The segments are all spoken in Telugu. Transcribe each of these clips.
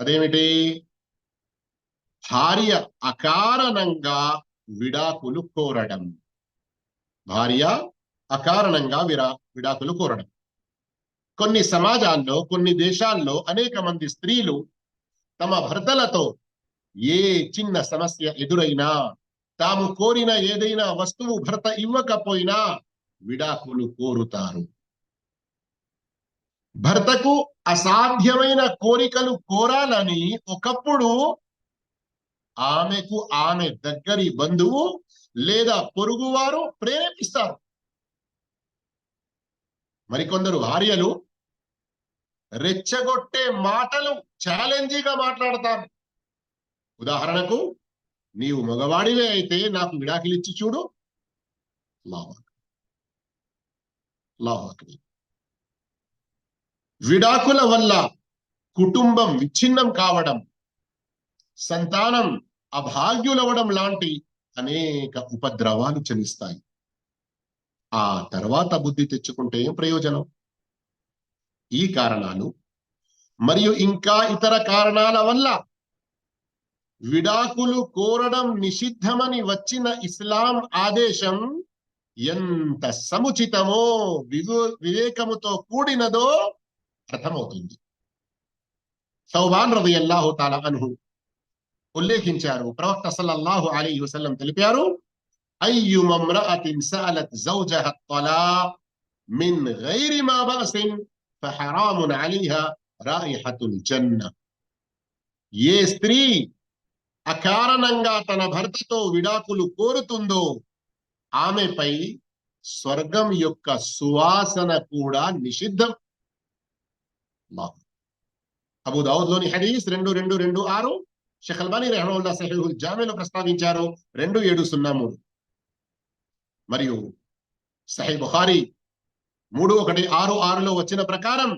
అదేమిటి? భార్య అకారణంగా విడాకులు కోరడం. భార్య అకారణంగా విరా విడాకులు కోరడం. కొన్ని సమాజాల్లో కొన్ని దేశాల్లో అనేక మంది స్త్రీలు తమ భర్తలతో ఏ చిన్న సమస్య ఎదురైనా తాము కోరిన ఏదైనా వస్తువు భర్త ఇవ్వకపోయినా విడాకులు కోరుతారు. భర్తకు అసాధ్యమైన కోరికలు కోరాలని ఒకప్పుడు ఆమెకు ఆమె దగ్గరి బంధువు లేదా పొరుగువారు ప్రేరేపిస్తారు. మరికొందరు భార్యలు రెచ్చగొట్టే మాటలు ఛాలెంజింగ్ మాట్లాడతారు. ఉదాహరణకు నీవు మగవాడివే అయితే నాకు విడాకిలిచ్చి చూడు. లావాక్ అక్బర్. విడాకుల వల్ల కుటుంబం విచ్ఛిన్నం కావడం సంతానం అభాగ్యులవడం లాంటి అనేక ఉపద్రవాలు చెలిస్తాయి ఆ తర్వాత బుద్ధి తెచ్చుకుంటే ఏం ప్రయోజనం? ఈ కారణాలు మరియు ఇంకా ఇతర కారణాల వల్ల విడాకులు కోరడం నిషిద్ధమని వచ్చిన ఇస్లాం ఆదేశం ఎంత సముచితమో వివే వివేకముతో కూడినదో అర్థమవుతుంది సౌబాన్ రది అల్లాహు తాలా అనుహు ఉల్లేఖించారు. ప్రవక్త సల్లల్లాహు అలీ వసల్లం తెలిపారు ఏ స్త్రీ అకారణంగా తన భర్తతో విడాకులు కోరుతుందో ఆమెపై స్వర్గం యొక్క సువాసన కూడా నిషిద్ధం. మా అబు దావుద్లోని హడీస్ రెండు రెండు రెండు ఆరు షెహల్బానీ రెహమౌల్లా సహీహుల్ ప్రస్తావించారు రెండు ఏడు సున్నా మూడు మరియు సహీ బుహారి మూడు ఒకటి ఆరు ఆరులో వచ్చిన ప్రకారం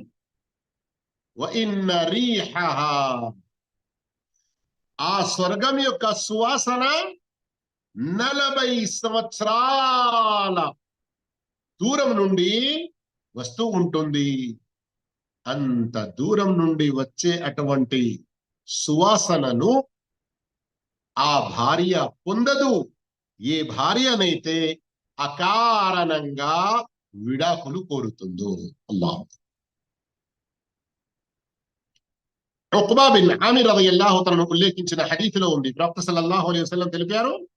ఆ స్వర్గం యొక్క సువాసన నలభై సంవత్సరాల దూరం నుండి వస్తూ ఉంటుంది అంత దూరం నుండి వచ్చే అటువంటి సువాసనను ఆ భార్య పొందదు. ఏ భార్యనైతే అకారణంగా విడాకులు కోరుతుందో అల్లా ఉక్బా బిన్ ఆమిర్ రలియల్లాహు తనను ఉల్లేఖించిన హరీఫ్లో ఉంది. ప్రవక్త సల్లల్లాహు అలైహి వసల్లం తెలిపారు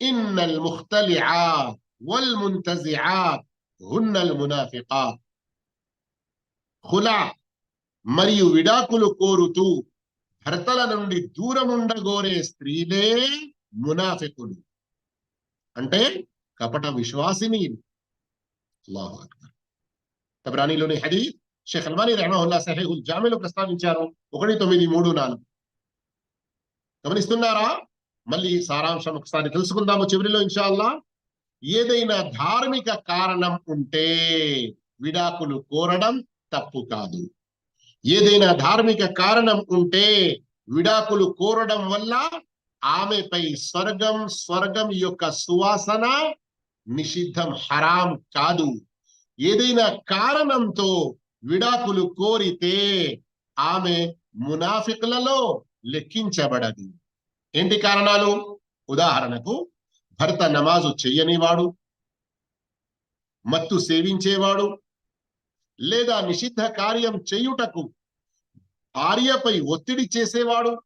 ఇన్నల్ ముఖ్తలిఆత్ వల్ ముంతజిఆత్ హున్నల్ మునాఫికాత్ హులా మరియు విడాకులు కోరుతూ భర్తల నుండి దూరముండగోరే స్త్రీలే మునాఫికులు. అంటే కపట విశ్వాసిని అల్లాహు అక్బర్. తబ్రానీలోని హదీస్ షేఖ్ అల్బానీ రెహమహుల్లా సహేహుల్ జామీలో ప్రస్తావించారు. ఒకటి తొమ్మిది మూడు నాలుగు. గమనిస్తున్నారా? మళ్ళీ సారాంశం ఒకసారి తెలుసుకుందాము చివరిలో ఇన్షాల్లా ఏదైనా ధార్మిక కారణం ఉంటే విడాకులు కోరడం తప్పు కాదు. ఏదైనా ధార్మిక కారణం ఉంటే విడాకులు కోరడం వల్ల ఆమెపై స్వర్గం స్వర్గం యొక్క సువాసన నిషిద్ధం హరాం కాదు. ఏదైనా కారణంతో విడాకులు కోరితే ఆమె మునాఫికులలో లెక్కించబడదు. ఏంటి కారణాలు? ఉదాహరణకు భర్త నమాజు చెయ్యనివాడు మత్తు సేవించేవాడు లేదా నిషిద్ధ కార్యం చేయుటకు భార్యపై ఒత్తిడి చేసేవాడు?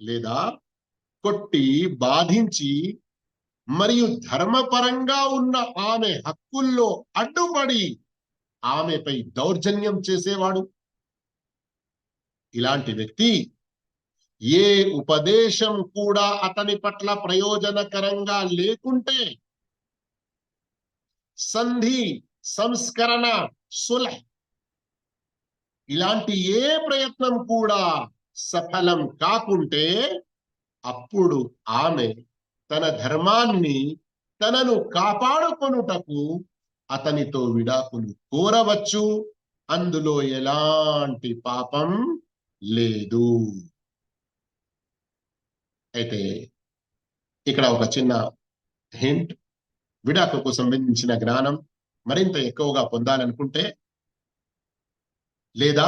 లేదా కొట్టి బాధించి మరియు ధర్మపరంగా ఉన్న ఆమె హక్కుల్లో అడ్డుపడి ఆమెపై దౌర్జన్యం చేసేవాడు? ఇలాంటి వ్యక్తి ఏ ఉపదేశం కూడా అతని పట్ల ప్రయోజనకరంగా లేకుంటే సంధి సంస్కరణ సులహ్. ఇలాంటి ఏ ప్రయత్నం కూడా సఫలం కాకుంటే అప్పుడు ఆమె తన ధర్మాన్ని తనను కాపాడుకొనుటకు అతనితో విడాకులు కోరవచ్చు. అందులో ఎలాంటి పాపం లేదు. అయితే ఇక్కడ ఒక చిన్న హింట్ విడాకుకు సంబంధించిన జ్ఞానం. మరింత ఎక్కువగా పొందాలనుకుంటే లేదా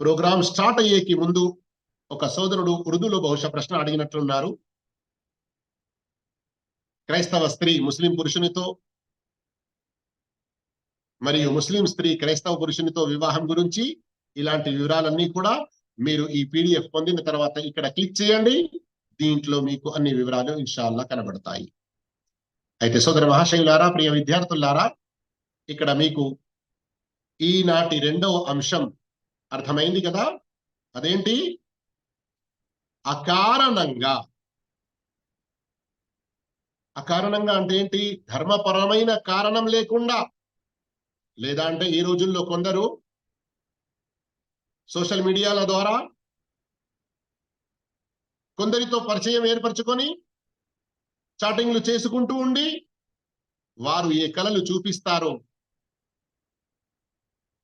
ప్రోగ్రామ్ స్టార్ట్ అయ్యేకి ముందు ఒక సోదరుడు ఉర్దూలో బహుశా ప్రశ్న అడిగినట్లున్నారు. క్రైస్తవ స్త్రీ ముస్లిం పురుషునితో మరియు ముస్లిం స్త్రీ క్రైస్తవ పురుషునితో వివాహం గురించి ఇలాంటి వివరాలన్నీ కూడా మీరు ఈ పీడిఎఫ్ పొందిన తర్వాత ఇక్కడ క్లిక్ చేయండి. దీంట్లో మీకు అన్ని వివరాలు ఇన్షాల్లా కనబడతాయి. అయితే సోదర మహాశయులారా ప్రియ విద్యార్థులారా ఇక్కడ మీకు ఈనాటి రెండవ అంశం అర్థమైంది కదా? అదేంటి? అకారణంగా. అకారణంగా అంటే ఏంటి? ధర్మపరమైన కారణం లేకుండా. లేదా అంటే ఈ రోజుల్లో కొందరు సోషల్ మీడియాల ద్వారా కొందరితో పరిచయం ఏర్పరచుకొని చాటింగ్లు చేసుకుంటూ ఉండి వారు ఏ కళలు చూపిస్తారో?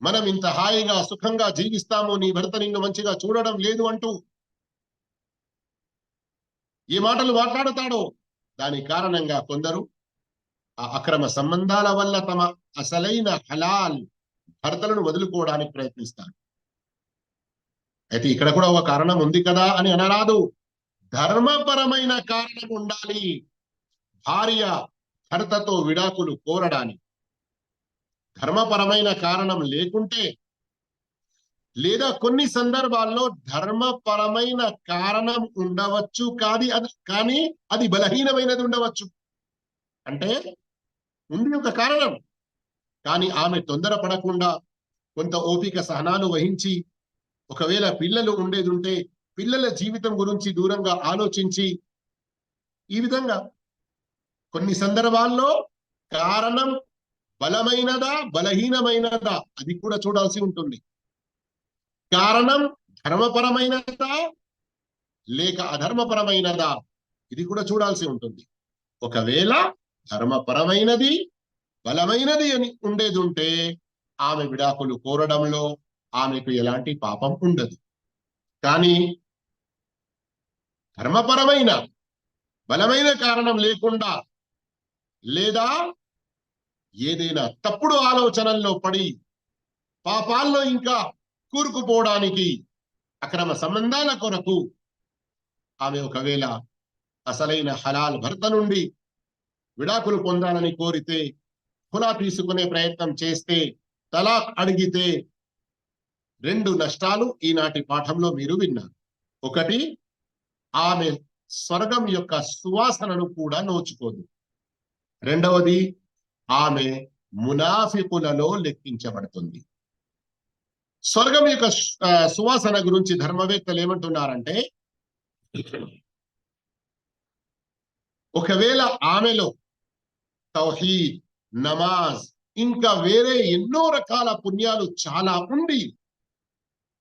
మనం ఇంత హాయిగా సుఖంగా జీవిస్తాము నీ భర్త నిన్ను మంచిగా చూడడం లేదు అంటూ ఏ మాటలు మాట్లాడుతాడో? దాని కారణంగా కొందరు ఆ అక్రమ సంబంధాల వల్ల తమ అసలైన హలాల్ భర్తలను వదులుకోవడానికి ప్రయత్నిస్తారు. అయితే ఇక్కడ కూడా ఒక కారణం ఉంది కదా అని అనరాదు. ధర్మపరమైన కారణం ఉండాలి. భార్య భర్తతో విడాకులు కోరడానికి ధర్మపరమైన కారణం లేకుంటే లేదా కొన్ని సందర్భాల్లో ధర్మపరమైన కారణం ఉండవచ్చు కాది అది కానీ అది బలహీనమైనది ఉండవచ్చు. అంటే ఉంది ఒక కారణం కానీ ఆమె తొందరపడకుండా కొంత ఓపిక సహనాలు వహించి ఒకవేళ పిల్లలు ఉండేది ఉంటే పిల్లల జీవితం గురించి దూరంగా ఆలోచించి ఈ విధంగా కొన్ని సందర్భాల్లో కారణం బలమైనదా బలహీనమైనదా? అది కూడా చూడాల్సి ఉంటుంది. కారణం ధర్మపరమైనదా లేక అధర్మపరమైనదా? ఇది కూడా చూడాల్సి ఉంటుంది. ఒకవేళ ధర్మపరమైనది బలమైనది అని ఉండేది ఉంటే ఆమె విడాకులు కోరడంలో ఆమెకు ఎలాంటి పాపం ఉండదు. కానీ ధర్మపరమైన బలమైన కారణం లేకుండా లేదా ఏదైనా తప్పుడు ఆలోచనల్లో పడి పాపాల్లో ఇంకా కూరుకుపోవడానికి అక్రమ సంబంధాల కొరకు ఆమె ఒకవేళ అసలైన హలాల్ భర్త నుండి విడాకులు పొందాలని కోరితే హులా తీసుకునే ప్రయత్నం చేస్తే తలాక్ అడిగితే రెండు నష్టాలు ఈనాటి పాఠంలో మీరు విన్నారు. ఒకటి ఆమె స్వర్గం యొక్క సువాసనను కూడా నోచుకోదు. రెండవది ఆమె మునాఫికులలో లెక్కించబడుతుంది. స్వర్గం యొక్క సువాసన గురించి ధర్మవేత్తలు ఏమంటున్నారంటే ఒకవేళ ఆమెలో తౌహీద్ నమాజ్ ఇంకా వేరే ఎన్నో రకాల పుణ్యాలు చాలా ఉండి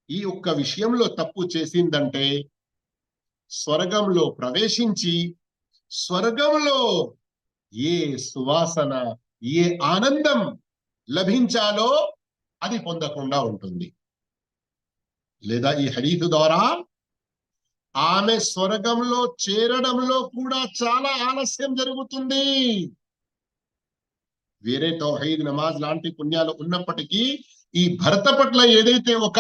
ఈ ఒక్క విషయంలో తప్పు చేసిందంటే స్వర్గంలో ప్రవేశించి స్వర్గంలో ఏ సువాసన ఏ ఆనందం లభించాలో అది పొందకుండా ఉంటుంది. లేదా ఈ హరీఫు ద్వారా ఆమె స్వర్గంలో చేరడంలో కూడా చాలా ఆలస్యం జరుగుతుంది. వేరే తౌహీద్ నమాజ్ లాంటి పుణ్యాలు ఉన్నప్పటికీ ఈ భర్త పట్ల ఏదైతే ఒక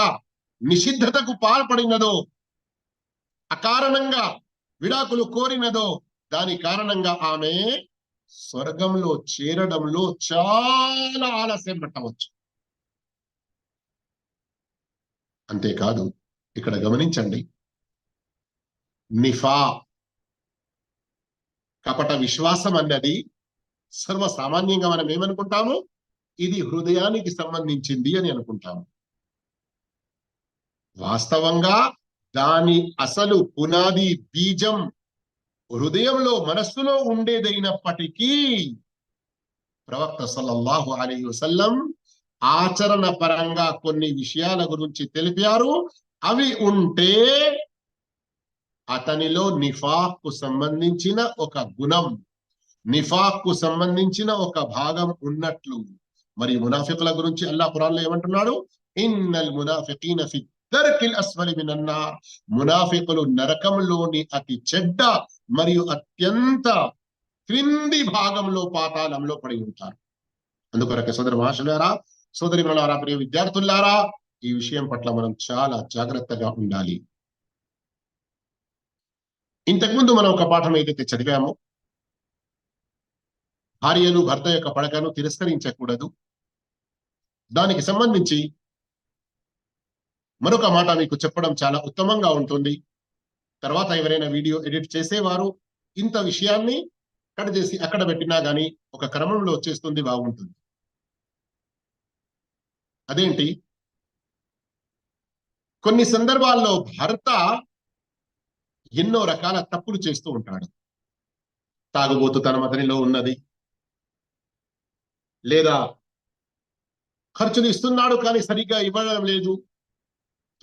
నిషిద్ధతకు పాల్పడినదో అకారణంగా విడాకులు కోరినదో దాని కారణంగా ఆమె స్వర్గంలో చేరడంలో చాలా ఆలస్యం పట్టవచ్చు. అంతేకాదు ఇక్కడ గమనించండి. నిఫా కపట విశ్వాసం అన్నది సర్వసామాన్యంగా మనం ఏమనుకుంటాము? ఇది హృదయానికి సంబంధించింది అని అనుకుంటాము. వాస్తవంగా దాని అసలు పునాది బీజం హృదయంలో మనస్సులో ఉండేదైనప్పటికీ ప్రవక్త సల్లల్లాహు అలీ వసల్లం ఆచరణ పరంగా కొన్ని విషయాల గురించి తెలిపారు. అవి ఉంటే అతనిలో నిఫాక్కు సంబంధించిన ఒక గుణం నిఫాక్కు సంబంధించిన ఒక భాగం ఉన్నట్లు. మరి మునాఫికుల గురించి అల్లా ఖురాన్లో ఏమంటున్నాడు? ఇన్నల్ మునాఫికీన ఫిద్దర్కిల్ అస్వలి మినన్నార్ మునాఫికులు నరకంలోని అతి చెడ్డ మరియు అత్యంత క్రింది భాగంలో పాతాళంలో పడి ఉంటారు. అందుకొరకే సోదర మహాశులారా సోదరి మనారా ప్రియ విద్యార్థులారా ఈ విషయం పట్ల మనం చాలా జాగ్రత్తగా ఉండాలి. ఇంతకుముందు మనం ఒక పాఠం ఏదైతే చదివామో భార్యలు భర్త యొక్క పడకను తిరస్కరించకూడదు. దానికి సంబంధించి మరొక మాట మీకు చెప్పడం చాలా ఉత్తమంగా ఉంటుంది. తర్వాత ఎవరైనా వీడియో ఎడిట్ చేసేవారు ఇంత విషయాన్ని కట్ చేసి అక్కడ పెట్టినా కానీ ఒక క్రమంలో వచ్చేస్తుంది బాగుంటుంది. అదేంటి? కొన్ని సందర్భాల్లో భర్త ఎన్నో రకాల తప్పులు చేస్తూ ఉంటాడు. తాగుబోతుతనం అతనిలో ఉన్నది. లేదా ఖర్చులు ఇస్తున్నాడు కానీ సరిగ్గా ఇవ్వడం లేదు.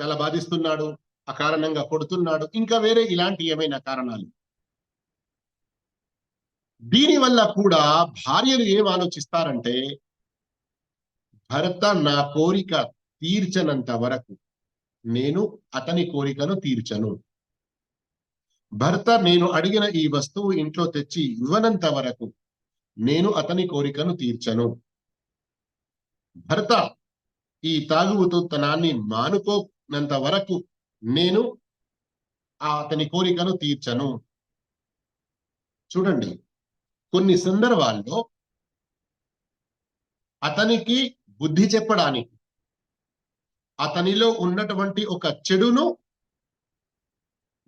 చాలా బాధిస్తున్నాడు. అకారణంగా కొడుతున్నాడు. ఇంకా వేరే ఇలాంటి ఏమైనా కారణాలు? దీని వల్ల కూడా భార్యలు ఏం ఆలోచిస్తారంటే భర్త నా కోరిక తీర్చనంత వరకు నేను అతని కోరికను తీర్చను. భర్త నేను అడిగిన ఈ వస్తువు ఇంట్లో తెచ్చి ఇవ్వనంత వరకు నేను అతని కోరికను తీర్చను. భర్త ఈ తాగుబోతుతనాన్ని మానుకోనంత వరకు నేను ఆ అతని కోరికను తీర్చను. చూడండి కొన్ని సందర్భాల్లో అతనికి బుద్ధి చెప్పడానికి అతనిలో ఉన్నటువంటి ఒక చెడును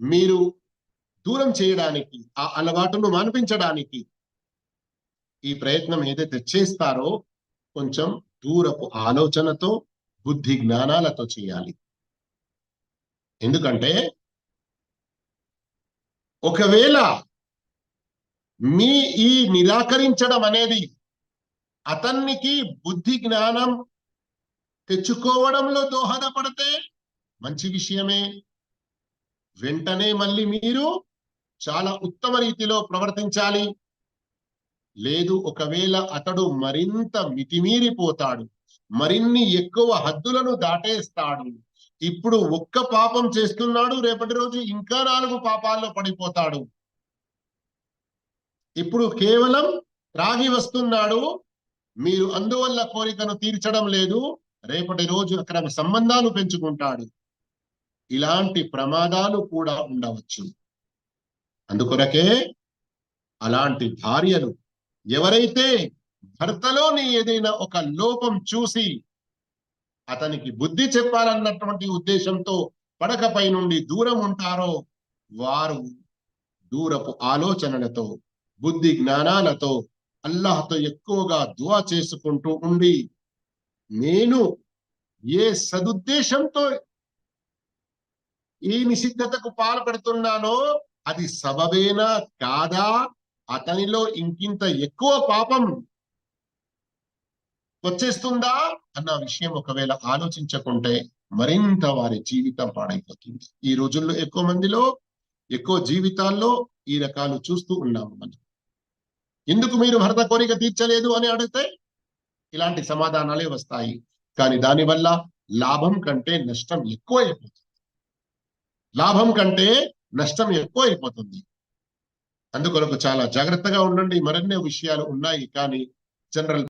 మీరు దూరం చేయడానికి ఆ అలవాటును మాన్పించడానికి ఈ ప్రయత్నం ఏదైతే చేస్తారో కొంచెం దూరపు ఆలోచనతో బుద్ధి జ్ఞానాలతో చేయాలి. ఎందుకంటే ఒకవేళ మీ ఈ నిరాకరించడం అనేది అతనికి బుద్ధి జ్ఞానం తెచ్చుకోవడంలో దోహదపడితే మంచి విషయమే. వెంటనే మళ్ళీ మీరు చాలా ఉత్తమ రీతిలో ప్రవర్తించాలి. లేదు ఒకవేళ అతడు మరింత మితిమీరిపోతాడు మరిన్ని ఎక్కువ హద్దులను దాటేస్తాడు ఇప్పుడు ఒక్క పాపం చేస్తున్నాడు రేపటి రోజు ఇంకా నాలుగు పాపాల్లో పడిపోతాడు. ఇప్పుడు కేవలం త్రాగి వస్తున్నాడు. మీరు అందువల్ల కోరికను తీర్చడం లేదు. రేపటి రోజు అక్కడ సంబంధాలు పెంచుకుంటాడు. ఇలాంటి ప్రమాదాలు కూడా ఉండవచ్చు. అందుకొరకే అలాంటి భార్యలు ఎవరైతే భర్తలోని ఏదైనా ఒక లోపం చూసి అతనికి బుద్ధి చెప్పాలన్నటువంటి ఉద్దేశంతో పడకపై నుండి దూరం ఉంటారో వారు దూరపు ఆలోచనలతో బుద్ధి జ్ఞానాలతో అల్లాహతో ఎక్కువగా దువా చేసుకుంటూ ఉండి నేను ఏ సదుద్దేశంతో ఈ నిషిద్ధతకు పాల్పడుతున్నానో అది సబబేనా కాదా? అతనిలో ఇంకింత ఎక్కువ పాపం వచ్చేస్తుందా అన్న విషయం ఒకవేళ ఆలోచించకుంటే మరింత వారి జీవితం పాడైపోతుంది. ఈ రోజుల్లో ఎక్కువ మందిలో ఎక్కువ జీవితాల్లో ఈ రకాలు చూస్తూ ఉన్నాము మనం. ఎందుకు మీరు భరత కోరిక తీర్చలేదు అని అడిగితే ఇలాంటి సమాధానాలే వస్తాయి. కానీ దానివల్ల లాభం కంటే నష్టం ఎక్కువ అయిపోతుంది లాభం కంటే నష్టం ఎక్కువ అయిపోతుంది అందుకొరకు చాలా జాగ్రత్తగా ఉండండి. మరెన్నో విషయాలు ఉన్నాయి. కానీ జనరల్